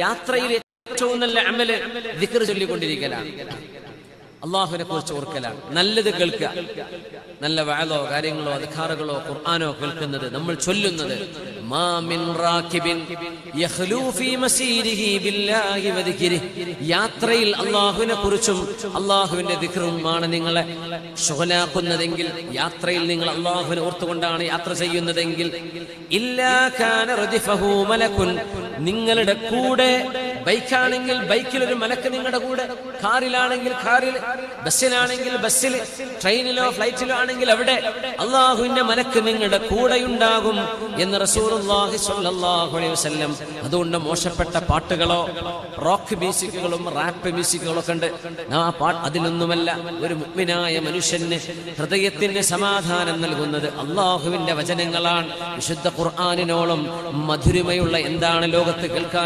യാത്രയിൽ ഏറ്റവും നല്ല അമൽ ദിക്ർ ചൊല്ലിക്കൊണ്ടിരിക്കലാണ്. അള്ളാഹുവിനെ കുറിച്ച് ഓർക്കലാണ്. നല്ലത് കേൾക്കുക. നല്ല വാഴോ കാര്യങ്ങളോ അധികാറുകളോ ഖുർആാനോ കേൾക്കുന്നത് നമ്മൾ ചൊല്ലുന്നത്. യാത്രയിൽ അള്ളാഹുവിനെ കുറിച്ചും അള്ളാഹുവിന്റെ ദിക്റുമാണ് നിങ്ങളെ ശുഹലാക്കുന്നതെങ്കിൽ യാത്രയിൽ നിങ്ങൾ അള്ളാഹുവിനെ ഓർത്തുകൊണ്ടാണ് യാത്ര ചെയ്യുന്നതെങ്കിൽ നിങ്ങളുടെ കൂടെ ബൈക്കാണെങ്കിൽ ബൈക്കിൽ ഒരു മലക്ക് നിങ്ങളുടെ കൂടെ കാറിലാണെങ്കിൽ കാറിൽ ബസ്സിലാണെങ്കിൽ ബസ്സിൽ ട്രെയിനിലോ ഫ്ലൈറ്റിലോ ആണെങ്കിൽ അവിടെ അള്ളാഹുവിന്റെ മലക്ക് നിങ്ങളുടെ കൂടെയുണ്ടാകും എന്ന് റസൂലുള്ളാഹി സ്വല്ലല്ലാഹു അലൈഹി വസല്ലം. അതുകൊണ്ട് മോശപ്പെട്ട പാട്ടുകളോ റോക്ക് മ്യൂസിക്കുകളും റാപ്പ് മ്യൂസിക്കുകളോ ഒക്കെ ഉണ്ട്. ആ പാട്ട് അതിലൊന്നുമല്ല ഒരു മുഗ്മിനായ മനുഷ്യന് ഹൃദയത്തിന് സമാധാനം നൽകുന്നത് അള്ളാഹുവിന്റെ വചനങ്ങളാണ്. വിശുദ്ധ ഖുർആാനിനോളം മധുരമയുള്ള എന്താണ് ലോകത്ത് കേൾക്കാൻ